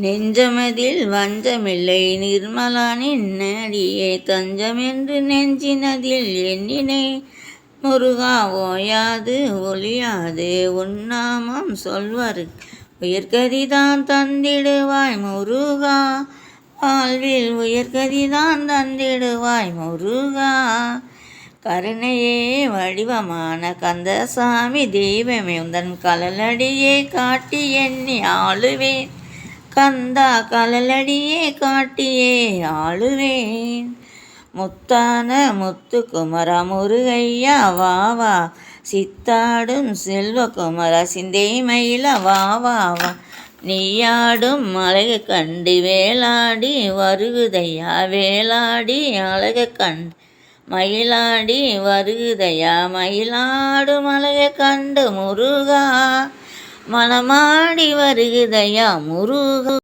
நெஞ்சமதில் வஞ்சமில்லை நிர்மலானின் நடியே தஞ்சமென்று நெஞ்சினதில் எண்ணினை முருகா ஓயாது ஒளியாது உன்னாமம் சொல்வர் உயர்கதிதான் தந்திடுவாய் முருகா. வாழ்வில் உயர்கதிதான் தந்திடுவாய் முருகா. கருணையே வடிவமான கந்தசாமி தெய்வமே உந்தன் கலலடியே காட்டி எண்ணி ஆளுவேன். கந்தா கலலடியே காட்டியே ஆளுவேன். முத்தான முத்துக்குமர முருகையா வா வா. சித்தாடும் செல்வகுமர சிந்தை மயில வா வா வா. நீயாடும் அழக கண்டு வேளாடி வருகுதையா வேளாடி அழக கண்டு மயிலாடி வருகுதையா மயிலாடும் அழக கண்டு முருகா. மனமாடி வருகுதையா முருகு.